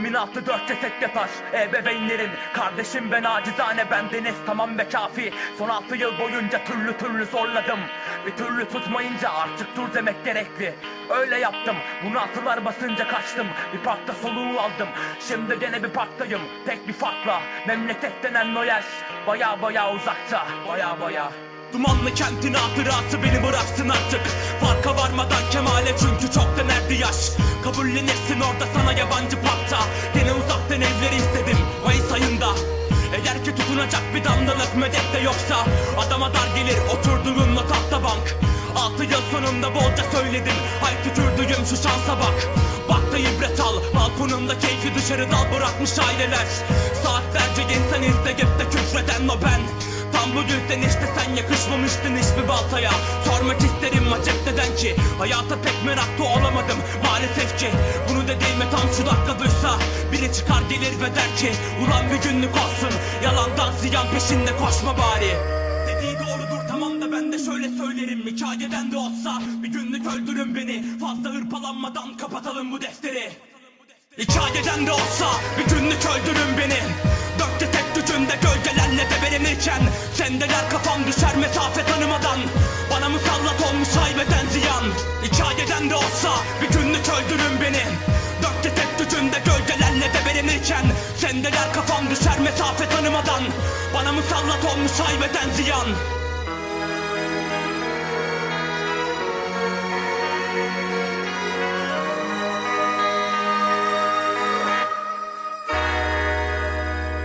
Elimin altı dört ceset yatar Ebeveynlerin Kardeşim ben acizane bendeniz. Tamam ve kafi. Son altı yıl boyunca türlü türlü zorladım. Bir türlü tutmayınca artık dur demek gerekli. Öyle yaptım. Bunu atılar basınca kaçtım. Bir parkta soluğu aldım. Şimdi gene bir parktayım. Tek bir farkla. Memleket denen o yer Baya baya uzakta Baya baya Dumanlı kentin hatırası beni bıraksın artık. Farka varmadan kemale çünkü çok denerdi yaş. Kabullenirsin orada sana yabancı parkta Gene uzaktan evleri istedim Mayıs ayında. Eğer ki tutunacak bir damlalık medet de yoksa. Adama dar gelir oturduğunla tahta bank. Altı yıl sonunda bolca söyledim. Hay tükürdüğüm şu şansa bak. Bak da ibret al. Balkonunda keyfi dışarı dal bırakmış aileler. Saatlerce insan izleyip de küfreden o ben Tam bu yüzden işte sen yakışmamıştın hiçbir baltaya. Sormak isterim acep neden ki? Hayata pek meraklı olamadım maalesef ki. Bunu dediğime tam şu dakika duysa. Biri çıkar gelir ve der ki Ulan bir günlük olsun. Yalandan ziyan peşinde koşma bari. Dediği doğrudur tamam da ben de şöyle söylerim. Hikayeden de olsa bir günlük öldürün beni. Fazla hırpalanmadan kapatalım bu defteri. Hikayeden de olsa bir günlük öldürün beni Dörtte tek gücünde gölgelerle debelenirken Sendeler kafam düşer mesafe tanımadan. Bana musallat olmuş haybeden ziyan. Hikayeden de olsa bir günlük öldürün beni. Dörtte tek gücünde gölgelerle debelenirken Sendeler kafam düşer mesafe tanımadan. Bana musallat olmuş haybeden ziyan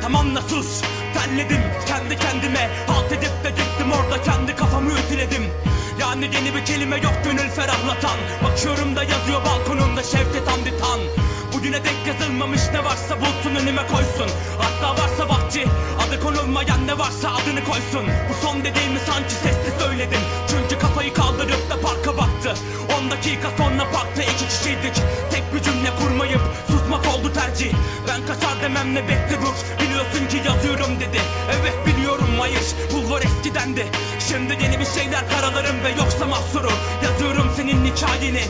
Tamam da sus. Terledim. Kendi kendime Halt edip de gittim. Orada kendi kafamı ütüledim. Yani yeni bir kelime yok gönül ferahlatan. Bakıyorum da yazıyor balkonunda Şevket Hamdi Tan Bugüne denk yazılmamış ne varsa bulsun önüme koysun. Hatta varsa vakti adı konulmayan ne varsa adını koysun. Bu son dediğimi sanki sesli söyledim. Çünkü kafayı kaldırıp da parka baktı. 10 dakika sonra parkta iki kişiydik. Tek bir cümle kurmayıp demem ne bekle Biliyorsun ki yazıyorum dedi. Evet biliyorum hayır bulvar eskidendi Şimdi yeni bir şeyler karalarım ve yoksa mahsuru. Yazıyorum senin hikayeni.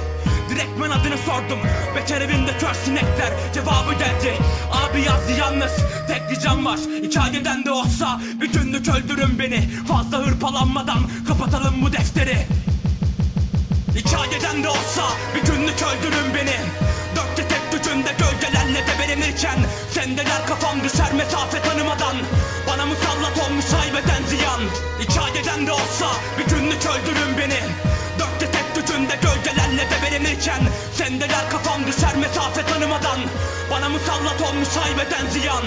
Direktmen adını sordum. Bekar evinde kör sinekler. Cevabı geldi. Abi yazdı yalnız. Tek bir can var. Hikayeden de olsa Bir günlük öldürün beni. Fazla hırpalanmadan Kapatalım bu defteri. Hikayeden de olsa bir günlük öldürün beni gölgelerle debelenirken Sendeler kafam düşer mesafe tanımadan. Bana musallat olmuş haybeden ziyan. Hikayeden de olsa bir günlük öldürün beni. Dörtte tek gücünde gölgelerle debelenirken Sendeler kafam düşer mesafe tanımadan. Bana musallat olmuş haybeden ziyan